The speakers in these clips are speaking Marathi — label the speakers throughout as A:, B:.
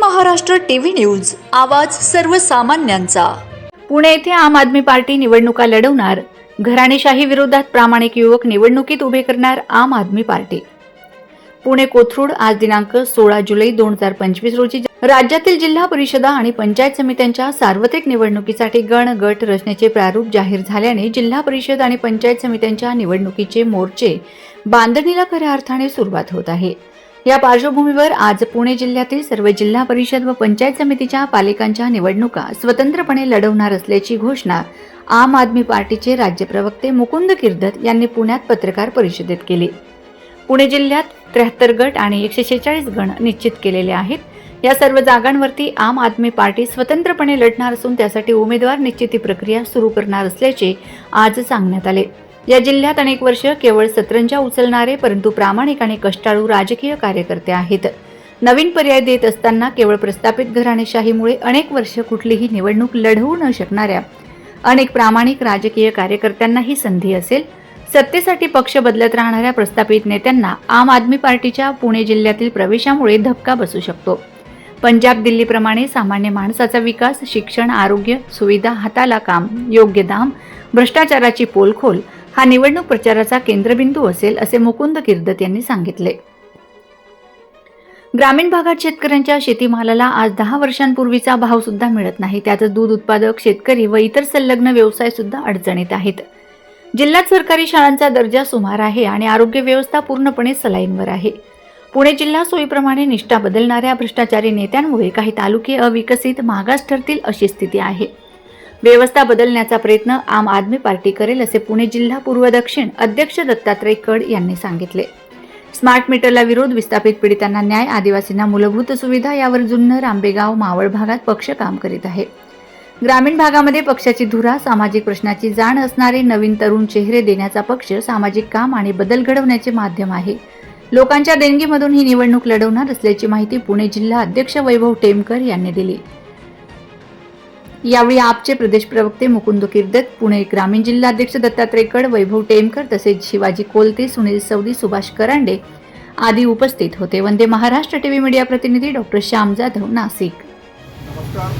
A: महाराष्ट्र टीव्ही न्यूज आवाज सर्वसामान्यांचा.
B: पुणे येथे आम आदमी पार्टी निवडणुका लढवणार. घराणेशाही विरोधात प्रामाणिक युवक निवडणुकीत उभे करणार आम आदमी पार्टी. पुणे कोथरूड आज दिनांक सोळा जुलै दोन हजार पंचवीस रोजी राज्यातील जिल्हा परिषदा आणि पंचायत समित्यांच्या सार्वत्रिक निवडणुकीसाठी गण गट रचनेचे प्रारूप जाहीर झाल्याने जिल्हा परिषद आणि पंचायत समित्यांच्या निवडणुकीचे मोर्चे बांधणीला खऱ्या अर्थाने सुरुवात होत आहे. या पार्श्वभूमीवर आज पुणे जिल्ह्यातील सर्व जिल्हा परिषद व पंचायत समितीच्या पालिकांच्या निवडणुका स्वतंत्रपणे लढवणार असल्याची घोषणा आम आदमी पार्टीचे राज्य प्रवक्ते मुकुंद किर्दत यांनी पुण्यात पत्रकार परिषदेत केली. पुणे जिल्ह्यात त्र्याहत्तर गट आणि एकशे शेहेचाळीस गण निश्चित केलेले आहेत. या सर्व जागांवरती आम आदमी पार्टी स्वतंत्रपणे लढणार असून त्यासाठी उमेदवार निश्चिती प्रक्रिया सुरू करणार असल्याचे आज सांगण्यात आले. या जिल्ह्यात अनेक वर्ष केवळ सतरंजा उचलणारे परंतु प्रामाणिक आणि कष्टाळू राजकीय कार्यकर्ते आहेत. नवीन पर्याय देत असताना केवळ प्रस्थापित घराणेशाहीमुळे अनेक वर्ष कुठलीही निवडणूक लढवू न शकणाऱ्या अनेक प्रामाणिक राजकीय कार्यकर्त्यांना ही संधी असेल. सत्तेसाठी पक्ष बदलत राहणाऱ्या प्रस्थापित नेत्यांना आम आदमी पार्टीच्या पुणे जिल्ह्यातील प्रवेशामुळे धक्का बसू शकतो. पंजाब दिल्लीप्रमाणे सामान्य माणसाचा विकास शिक्षण आरोग्य सुविधा हाताला काम योग्य दाम भ्रष्टाचाराची पोलखोल हा निवडणूक प्रचाराचा केंद्रबिंदू असेल असे मुकुंद किर्दत यांनी सांगितले. ग्रामीण भागात शेतकऱ्यांच्या शेतीमालाला आज दहा वर्षांपूर्वीचा भाव सुद्धा मिळत नाही. त्यातच दूध उत्पादक शेतकरी व इतर संलग्न व्यवसाय सुद्धा अडचणीत आहेत. जिल्ह्यात सरकारी शाळांचा दर्जा सुमार आहे आणि आरोग्य व्यवस्था पूर्णपणे सलाईनवर आहे. पुणे जिल्हा सोयीप्रमाणे निष्ठा बदलणाऱ्या भ्रष्टाचारी नेत्यांमुळे काही तालुके अविकसित मागास ठरतील अशी स्थिती आहे. व्यवस्था बदलण्याचा प्रयत्न आम आदमी पार्टी करेल असे पुणे जिल्हा पूर्व दक्षिण अध्यक्ष दत्तात्रय कड यांनी सांगितले. स्मार्ट मीटरला विरोध विस्थापित पीडितांना न्याय आदिवासींना मूलभूत सुविधा यावर जुन्नर आंबेगाव मावळ भागात पक्ष काम करीत आहे. ग्रामीण भागामध्ये पक्षाची धुरा सामाजिक प्रश्नाची जाण असणारे नवीन तरुण चेहरे देण्याचा पक्ष सामाजिक काम आणि बदल घडवण्याचे माध्यम आहे. लोकांच्या देणगीमधून ही निवडणूक लढवणार असल्याची माहिती पुणे जिल्हा अध्यक्ष वैभव टेमकर यांनी दिली. यावेळी आपचे प्रदेश प्रवक्ते मुकुंद किर्दत पुणे ग्रामीण जिल्हाध्यक्ष दत्तात्रय कड वैभव टेमकर तसेच शिवाजी कोलते सुनील सौदी सुभाष करांडे आदी उपस्थित होते. वंदे महाराष्ट्र टीव्ही मीडिया प्रतिनिधी डॉक्टर श्याम जाधव नाशिक.
C: नमस्कार.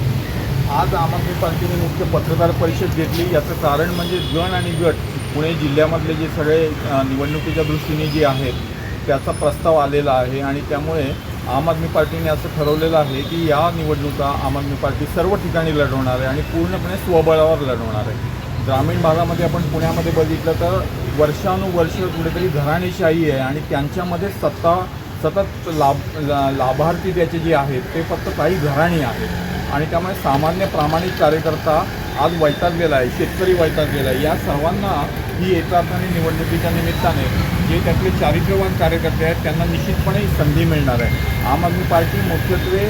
C: आज आम आदमी पार्टीने मुख्य पत्रकार परिषद घेतली. याचं कारण म्हणजे गण आणि गट पुणे जिल्ह्यामधले जे सगळे निवडणुकीच्या दृष्टीने जे आहेत त्याचा प्रस्ताव आलेला आहे आणि त्यामुळे आम आदमी पार्टीने असं ठरवलेलं आहे की या निवडणुका आम आदमी पार्टी सर्व ठिकाणी लढवणार आहे आणि पूर्णपणे स्वबळावर लढवणार आहे. ग्रामीण भागामध्ये आपण पुण्यामध्ये बघितलं तर वर्षानुवर्ष कुठेतरी घराणेशाही आहे आणि त्यांच्यामध्ये सत्ता सतत लाभ ला- लाभार्थी त्याचे जे आहेत ते फक्त काही घराणी आहेत. आणि त्यामुळे सामान्य प्रामाणिक कार्यकर्ता आज वैतागलेला आहे शेतकरी वैतागलेला आहे. या सर्वांना ही एका अर्थाने निवडणुकीच्या निमित्ताने जे त्यातले चारित्र्यवान कार्यकर्ते आहेत त्यांना निश्चितपणे संधी मिळणार आहे. आम आदमी पार्टी मुख्यत्वे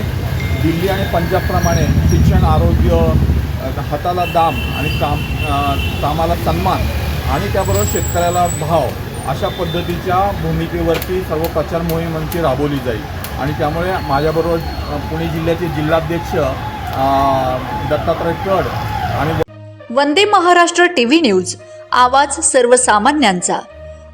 C: दिल्ली आणि पंजाबप्रमाणे शिक्षण आरोग्य हाताला दाम आणि काम कामाला सन्मान आणि त्याबरोबर शेतकऱ्याला भाव अशा पद्धतीच्या भूमिकेवरती सर्व प्रचार मोहीम आमची राबवली जाईल. आणि त्यामुळे माझ्याबरोबर पुणे जिल्ह्याचे जिल्हाध्यक्ष दत्तात्रय कड आणि
A: वंदे महाराष्ट्र टीव्ही न्यूज आवाज सर्वसामान्यांचा.